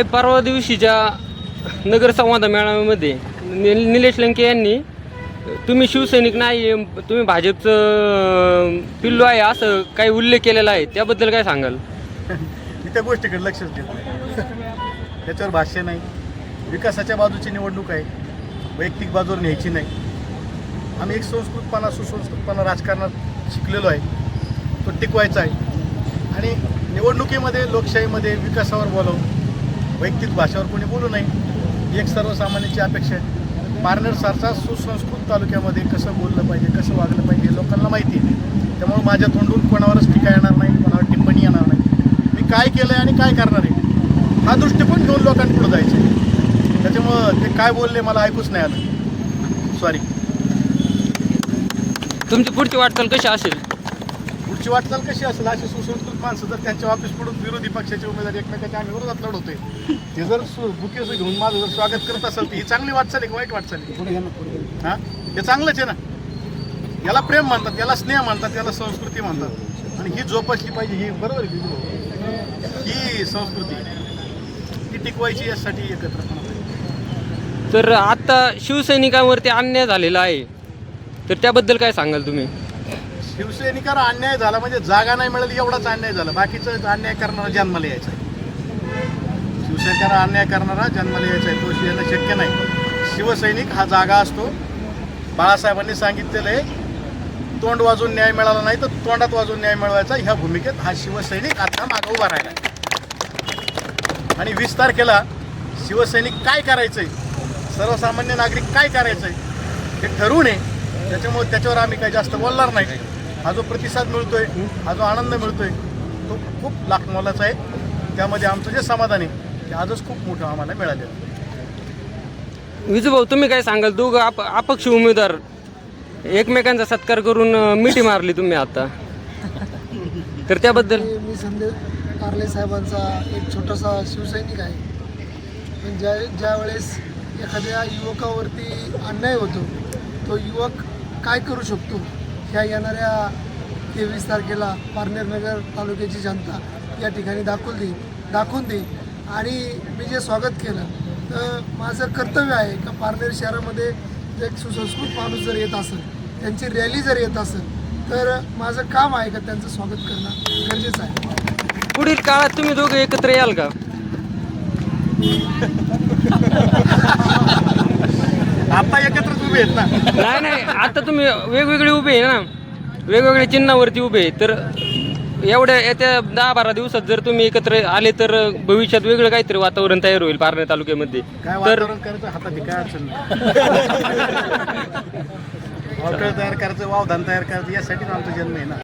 हे परवा दिवशीच्या नगर संवाद मेळाव्यामध्ये नि- निलेश लंके यांनी तुम्ही शिवसैनिक नाही तुम्ही भाजपचं पिल्लू आहे असं काही उल्लेख केलेला आहे त्याबद्दल काय सांगाल? मी त्या गोष्टीकडे लक्षच देत नाही. त्याच्यावर भाष्य नाही. विकासाच्या बाजूची निवडणूक आहे. वैयक्तिक बाजूवर न्यायची नाही. आम्ही एक संस्कृतपणा सुसंस्कृतपणा राजकारणात शिकलेलो आहे. तो टिकवायचा आहे. आणि निवडणुकीमध्ये लोकशाहीमध्ये विकासावर बोलावं वैयक्तिक भाषेवर कोणी बोलू नये. एक सर्वसामान्याची अपेक्षा आहे. पारनेर सारखा सुसंस्कृत तालुक्यामध्ये कसं बोललं पाहिजे कसं वागलं पाहिजे लोकांना माहिती आहे. त्यामुळे माझ्या तोंडून कोणावरच टीका येणार नाही कोणावर टिप्पणी येणार नाही. मी काय केलं आहे आणि काय करणार आहे हा दृष्टिकोन घेऊन लोकांपुढे जायचं आहे. त्याच्यामुळं ते काय बोलले मला ऐकूच नाही आलं. सॉरी तुमची पुढची वाटचाल कशी असेल? पुढची वाटचाल कशी असेल? अशी सुसंस्कृत माणसं जर त्यांच्या ऑफिस पुढून विरोधी पक्षाचे उमेदवार एकमेकाच्या आम्ही विरोधात लढवतोय ते जर सु- बुके घेऊन माझं जर स्वागत करत असेल तर ही चांगली वाटचाल आहे वाईट वाटचाल आहे? हां? हे चांगलंच आहे ना. याला प्रेम म्हणतात याला स्नेह म्हणतात याला संस्कृती म्हणतात. आणि ही जोपासली पाहिजे ही बरोबर. ही संस्कृती ती टिकवायची यासाठी एकत्र. तर आता शिवसैनिकांवरती अन्याय झालेला आहे. तर त्याबद्दल काय सांगाल तुम्ही? शिवसैनिकावर अन्याय झाला म्हणजे जागा नाही मिळाली एवढाच अन्याय झाला. बाकीचं अन्याय करणारा जन्माला यायचा. आहे शिवसैनिकांना अन्याय करणारा जन्माला यायचा आहे तो येणं शक्य नाही. शिवसैनिक हा जागा असतो. बाळासाहेबांनी सांगितलेलं आहे तोंड वाजून न्याय मिळाला नाही तर तोंडात वाजून न्याय मिळवायचा. ह्या भूमिकेत हा शिवसैनिक आता मागं उभा राहिला आणि वीस तारखेला शिवसैनिक काय करायचंय? सर्वसामान्य नागरिक काय करायचंय? हे ठरवू नये. त्याच्यामुळे त्याच्यावर आम्ही काही जास्त बोलणार नाही. हा जो प्रतिसाद मिळतोय हा जो आनंद मिळतोय तो खूप लाख मोलाचा आहे. त्यामध्ये आमचं जे समाधान आहे ते आजच खूप मोठं आम्हाला मिळालेलं आहे. विजूभाऊ तुम्ही काय सांगाल? दोघं आप अपक्ष उमेदवार एकमेकांचा सत्कार करून अं, मिठी मारली तुम्ही आता. तर त्याबद्दल? मी मी संदेश कारले साहेबांचा एक छोटासा शिवसैनिक आहे. पण ज्या ज्या वेळेस एखाद्या युवकावरती अन्याय होतो तो युवक काय करू शकतो? ह्या येणाऱ्या तेवीस तारखेला पारनेर नगर तालुक्याची जनता या ठिकाणी दाखवून देईल दाखवून देईल. आणि मी जे स्वागत केलं तर माझं कर्तव्य आहे का पारनेर शहरामध्ये एक सुसंस्कृत माणूस जर येत असेल त्यांची रॅली जर येत असेल तर माझं काम आहे का त्यांचं स्वागत करणं गरजेचं आहे? पुढील काळात तुम्ही दोघं एकत्र याल का? आता एकत्रच उभे आहेत ना. नाही नाही आता तुम्ही वेगवेगळे उभे आहे ना. वेगवेगळ्या चिन्हावरती उभे आहे. तर एवढ्या येत्या दहा बारा दिवसात जर तुम्ही एकत्र आले तर भविष्यात वेगळं काहीतरी वातावरण तयार होईल पारनेर तालुक्यामध्ये. काय तर वातावरण करायचं? हातात आहे, काय अडचण नाही. वावटळ तयार करायचं वावधान तयार करायचं यासाठी आमचा जन्म आहे ना.